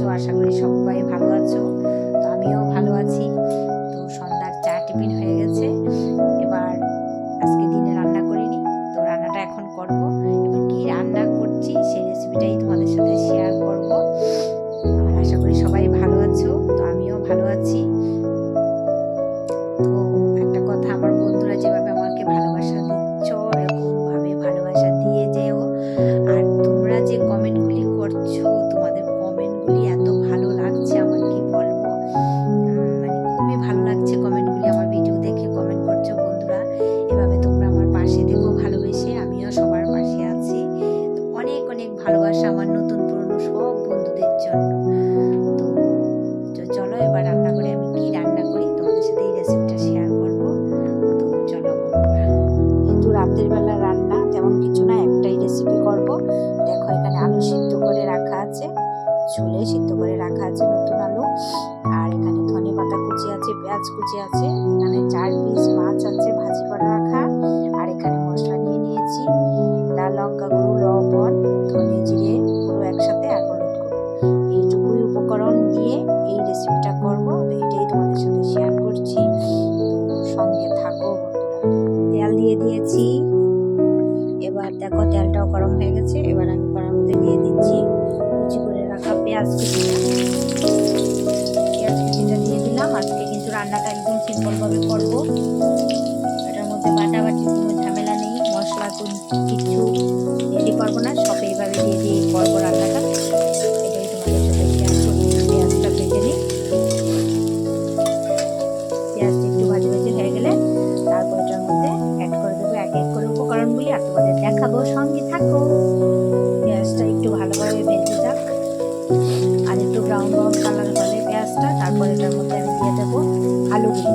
আছো আশা করি সবাই ভালো ঝুলে সিদ্ধ করে রাখা আছে নতুন আলু। আর এখানে ধনে পাতা কুচি আছে, পেঁয়াজ কুচি আছে, এখানে চার পিস মাছ আছে ভাজি করে রাখা। আর এখানে মশলা নিয়ে নিয়েছি, লাল লঙ্কা গুঁড়ো, লবণ, ধনে জিরে পুরো একসাথে আর হলুদ গুঁড়ো। এইটুকুই উপকরণ দিয়ে এই রেসিপিটা করব, তো এটাই তোমাদের সাথে শেয়ার করছি। সঙ্গে থাকো তেল দিয়ে দিয়েছি। এবার দেখো তেলটাও গরম হয়ে গেছে, এবার কুচিটা দিয়ে দিলাম আজকে কিন্তু রান্নাটা একদম সিম্পলভাবে করব। আর একটু ব্রাউন ব্রাউন কালার হলে পেঁয়াজটা, তারপর এটার মধ্যে আমি দিয়ে দেবো আলুগুলি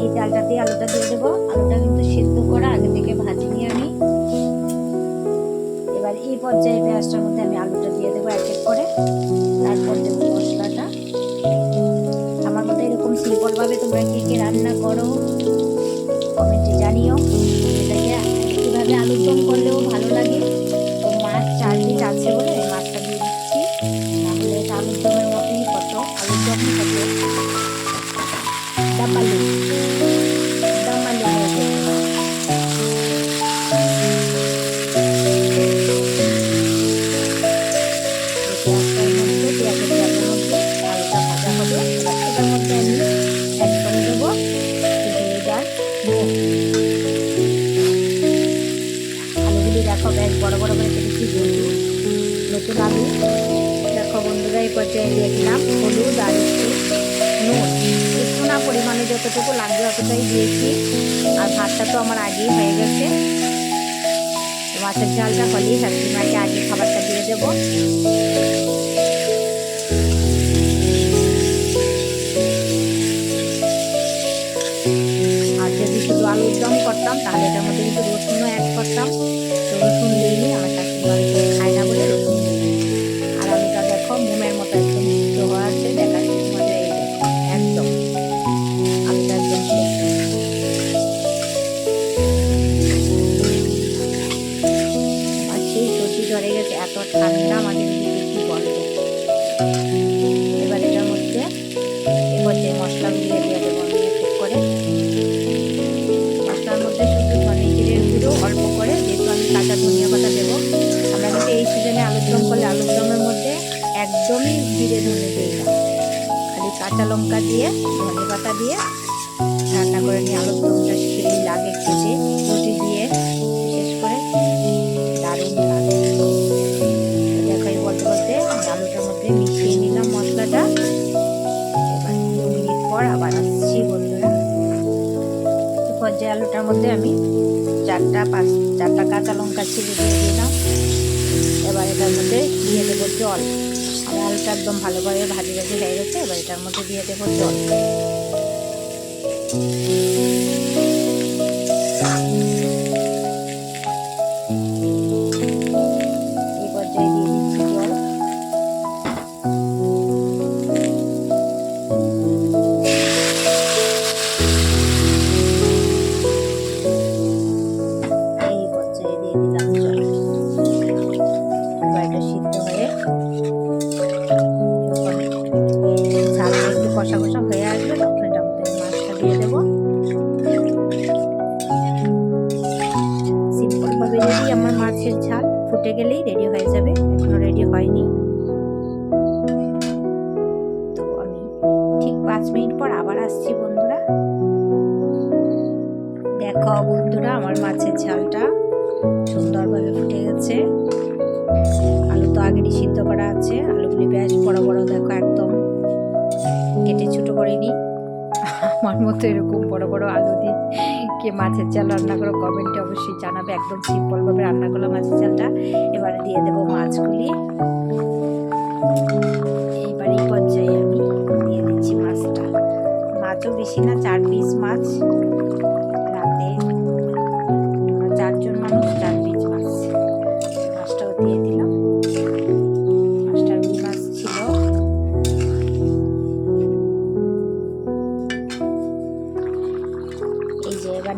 এই ডালটা দিয়ে আলুটা দিয়ে দেবো। আলুটা কিন্তু সেদ্ধ করা, আগে থেকে ভাজি নিয়ে আমি এবার এই পর্যায়ে পেঁয়াজটার মধ্যে আমি আলুটা দিয়ে দেবো এক এক করে। তারপর দেবো মশলাটা। আমার মতো এরকম সিম্পলভাবে তোমরা কে কে রান্না করো, কমেন্টে জানিও। এটাকে ভিনেগার। আলুগুলি দেখো বেশ বড় বড় নতুন আলু। দেখো বন্ধুরা, এই পর্যায়ে দিয়ে হলুদ আর নুন। একটু পরিমাণে যতটুকু লাগবে অতটাই দিয়েছি। আর ভাতটা তো আমার আগেই হয়ে গেছে। মাছের ঝালটা হলেই শাশুড়িমাকে আগে খাবারটা দিয়ে দেবো। দম করতাম তাহলে এটার মধ্যে কিন্তু রসুনও অ্যাড করতাম। জিরে দিই না খালি কাঁচা লঙ্কা দিয়ে, ধনে পাতা দিয়ে রান্না করে নিয়ে আলুর দমটা সেই লাগে খেতে, রুটি দিয়ে, বিশেষ করে দারুণ লাগে। দেখো এই বলতে বলতে আলুটার মধ্যে মিশিয়ে নিলাম মশলাটা। মিনিট পর আবার আসছি বন্ধুরা। পর্যায়ে আলুটার মধ্যে আমি চারটা পাঁচ, চারটা কাঁচা লঙ্কা ছিঁড়ে দিয়ে দিলাম। এবার এটার মধ্যে দিয়ে দেবো জল। আলুটা একদম ভালোভাবে ভাজি ভাজি হয়ে গেছে এবার এটার মধ্যে দিয়ে দেবো জল। কষা কষা হয়ে আসবে তখন এটা মাছটা দিয়ে দেবো সিম্পলভাবে যদি আমার মাছের ঝাল ফুটে গেলেই রেডি হয়ে যাবে। এখনও রেডি হয়নি। তো ঠিক পাঁচ মিনিট পর আবার আসছি বন্ধুরা। দেখো বন্ধুরা আমার মাছের ঝালটা সুন্দরভাবে ফুটে গেছে আলু তো আগেরই সিদ্ধ করা আছে। আলুগুলি বেশ বড় বড়, দেখো, একদম কেটে ছোট করে নিই। আমার মতো এরকম বড় বড় আলু দিয়ে কে মাছের চাল রান্না করো কমেন্টে অবশ্যই জানাবে। একদম সিম্পলভাবে রান্না করলাম মাছের চালটা। এবারে দিয়ে দেবো মাছগুলি। এইবার এই পর্যায়ে আমি দিয়ে দিচ্ছি মাছটা। মাছও বেশি না, চার পিস মাছ।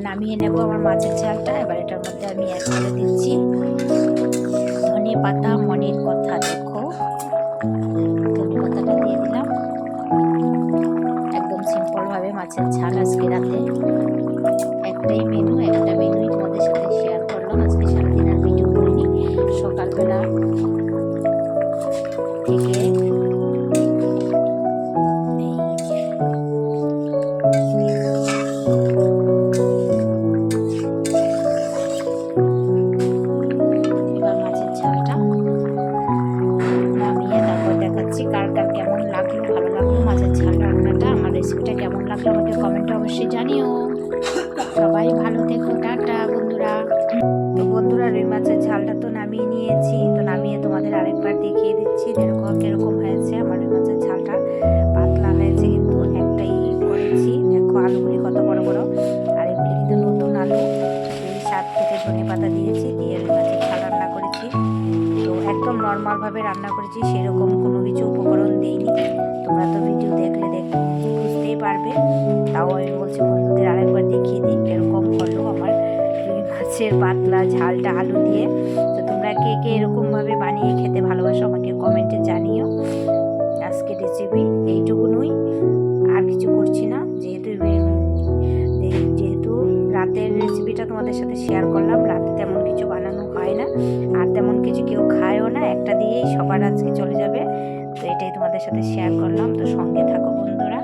নামিয়ে নেব আমার মাছের ঝালটা। এবার এটার মধ্যে আমি এক করে দিচ্ছি। ধনে পাতা মনের কথা দেখো। ধনে পাতাটা দিয়ে দিলাম। একদম সিম্পলভাবে মাছের ঝাল আজকে রাতে। একটাই মেনু একটা রান্না করেছি, সেরকম কোনো কিছু উপকরণ দিইনি। তোমরা তো ভিডিও দেখলে দেখ, বুঝতেই পারবে। তাও আমি বলছি বন্ধুদের আরেকবার দেখিয়ে দিই, এরকম হলো আমার মাছের পাতলা ঝালটা আলু দিয়ে। তো তোমরা কে কে এরকমভাবে বানিয়ে খেতে ভালোবাসো আমাকে কমেন্টে জানিও। আজকে রেসিপি এইটুকুনই আর কিছু করছি না, যেহেতু যেহেতু রাতের রেসিপিটা তোমাদের সাথে শেয়ার করলাম, রাতে তেমন কিছু বানানো হয় না। আর তেমন কিছু কেউ খায়ও না, একটা দিয়েই সবার আজকে চলে যাবে। তো এটাই তোমাদের সাথে শেয়ার করলাম। তো সঙ্গে থাকো বন্ধুরা।